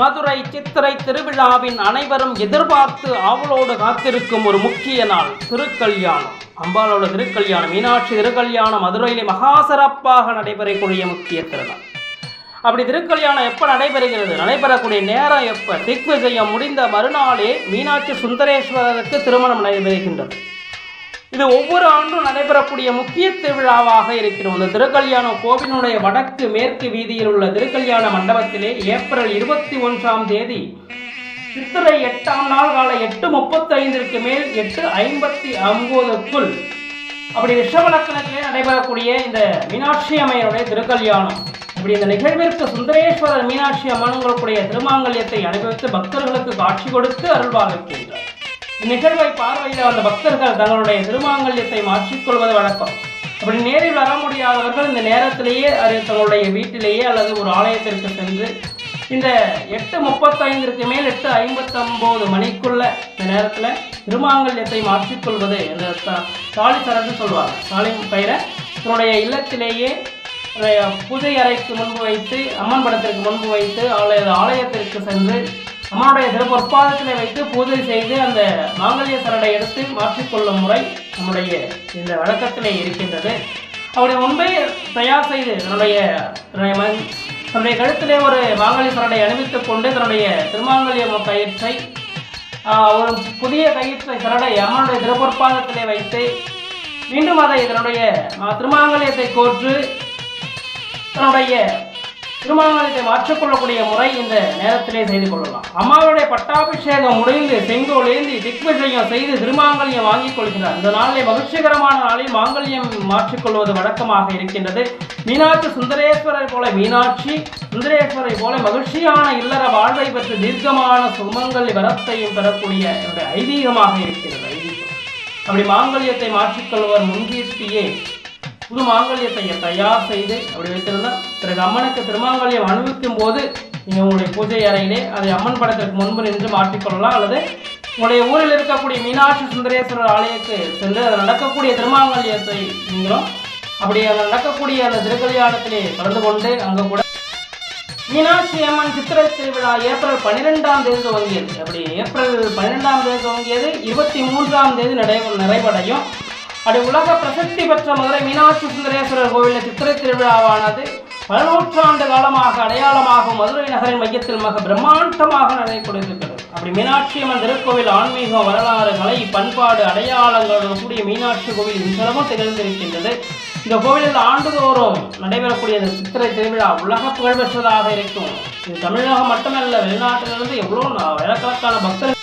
மதுரை சித்திரை திருவிழாவின் அனைவரும் எதிர்பார்த்து ஆவலோடு காத்திருக்கும் ஒரு முக்கிய நாள் திருக்கல்யாணம். அம்பாளோட திருக்கல்யாணம் மீனாட்சி திருக்கல்யாணம் மதுரையிலே மகா சிறப்பாக நடைபெறக்கூடிய முக்கிய திருநாள். அப்படி திருக்கல்யாணம் எப்போ நடைபெறுகிறது? நடைபெறக்கூடிய நேரம் எப்போ? திக்விஜயம் முடிந்த மறுநாளே மீனாட்சி சுந்தரேஸ்வரருக்கு திருமணம் நடைபெறுகின்றது. இது ஒவ்வொரு ஆண்டும் நடைபெறக்கூடிய முக்கிய திருவிழாவாக இருக்கிறோம் இந்த திருக்கல்யாணம் கோவிலுடைய வடக்கு மேற்கு வீதியில் உள்ள திருக்கல்யாண மண்டபத்திலே ஏப்ரல் இருபத்தி ஒன்றாம் தேதி சித்திரை எட்டாம் நாள் காலை எட்டு முப்பத்தைந்திற்கு மேல் எட்டு ஐம்பத்தி ஒன்பதுக்குள் அப்படி ரிஷபலக்கணத்திலே நடைபெறக்கூடிய இந்த மீனாட்சி அம்மையனுடைய திருக்கல்யாணம். அப்படி இந்த நிகழ்விற்கு சுந்தரேஸ்வரர் மீனாட்சி அம்மன்களுடைய திருமாங்கல்யத்தை அனுபவித்து பக்தர்களுக்கு காட்சி கொடுத்து அருள்வாழ்கின்றார் இந்நிகழ்வை பார்வையிட வந்த பக்தர்கள் தங்களுடைய திருமாங்கல்யத்தை மாற்றிக்கொள்வது வழக்கம். அப்படி நேரில் வர முடியாதவர்கள் இந்த நேரத்திலேயே அது தங்களுடைய வீட்டிலேயே அல்லது ஒரு ஆலயத்திற்கு சென்று இந்த எட்டு முப்பத்தைந்திற்கு மேல் எட்டு ஐம்பத்தொம்போது மணிக்குள்ள இந்த நேரத்தில் திருமாங்கல்யத்தை மாற்றிக்கொள்வது இந்த த- தாலி சரட்டு சொல்வாங்க. தாலி பயிரை தன்னுடைய இல்லத்திலேயே பூஜை அறைக்கு முன்பு வைத்து அம்மன் படத்திற்கு முன்பு வைத்து அல்லது ஆலயத்திற்கு சென்று அம்மனுடைய திருப்பொற்பாதத்திலே வைத்து பூஜை செய்து அந்த மாங்கல்ய சரடை எடுத்து மாற்றிக்கொள்ளும் முறை நம்முடைய இந்த வழக்கத்திலே இருக்கின்றது. அவருடைய முன்பே தயார் செய்து தன்னுடைய தன்னுடைய தன்னுடைய கழுத்திலே ஒரு மாங்கல்ய சரடை அணிவித்துக் கொண்டு தன்னுடைய திருமாங்கல்ய கயிற்றை ஒரு புதிய கயிற்றை சரடை அம்மனுடைய திருப்பொற்பாதத்திலே வைத்து மீண்டும் அதை இதனுடைய திருமாங்கல்யத்தை கோற்று தன்னுடைய திருமணத்தை மாற்றிக்கொள்ளக்கூடிய முறை இந்த நேரத்திலே செய்து கொள்ளலாம். அம்மாவுடைய பட்டாபிஷேகம் முடிந்து செங்கோல் ஏந்தி திக்விஜயம் செய்து திருமாங்கல்யம் வாங்கிக் கொள்கிறார். இந்த நாளிலே மகிழ்ச்சிகரமான நாளில் மாங்கல்யம் மாற்றிக்கொள்வது வழக்கமாக இருக்கின்றது. மீனாட்சி சுந்தரேஸ்வரர் போல மீனாட்சி சுந்தரேஸ்வரை போல மகிழ்ச்சியான இல்லற வாழ்வை பெற்று தீர்க்கமான சுமங்கல் வரத்தையும் பெறக்கூடிய ஐதீகமாக இருக்கிறது ஐதீகம். அப்படி மாங்கல்யத்தை மாற்றிக்கொள்வர் முன்கீட்டியே புது மாங்கல்யத்தை தயார் செய்து அப்படி வைத்திருந்தால் பிறகு அம்மனுக்கு திருமாங்கல்யம் அணிவிக்கும் போது நீங்கள் உங்களுடைய பூஜை அறையிலே அதை அம்மன் படத்திற்கு முன்பு நின்று மாற்றிக்கொள்ளலாம் அல்லது உங்களுடைய ஊரில் இருக்கக்கூடிய மீனாட்சி சுந்தரேஸ்வரர் ஆலயத்துக்கு சென்று அதில் நடக்கக்கூடிய திருமாங்கல்யத்தை நீங்களும் அப்படி அதில் நடக்கக்கூடிய அந்த திருக்கல்யாணத்திலே கலந்து கொண்டு அங்கே கூட மீனாட்சி அம்மன் சித்திரை திருவிழா ஏப்ரல் பன்னிரெண்டாம் தேதி துவங்கியது. அப்படி ஏப்ரல் பன்னிரெண்டாம் தேதி துவங்கியது இருபத்தி மூன்றாம் தேதி நிறைவு நிறைவடையும். அப்படி உலக பிரசித்தி பெற்ற மதுரை மீனாட்சி சுந்தரேஸ்வரர் கோவிலில் சித்திரை திருவிழாவானது பல நூற்றாண்டு காலமாக அடையாளமாக மதுரை நகரின் மையத்தில் மிக பிரம்மாண்டமாக நடைபெற்றிருக்கிறது. அப்படி மீனாட்சி அம்மன் திருக்கோவில் ஆன்மீகம் வரலாறு கலை பண்பாடு அடையாளங்களுடன் கூடிய மீனாட்சி கோவில் இன்றளவும் திகழ்ந்திருக்கின்றது. இந்த கோவிலில் ஆண்டுதோறும் நடைபெறக்கூடிய இந்த சித்திரை திருவிழா உலக புகழ்பெற்றதாக இருக்கும். இது தமிழகம் மட்டுமல்ல வெளிநாட்டிலிருந்து எவ்வளோ நா- பக்தர்கள்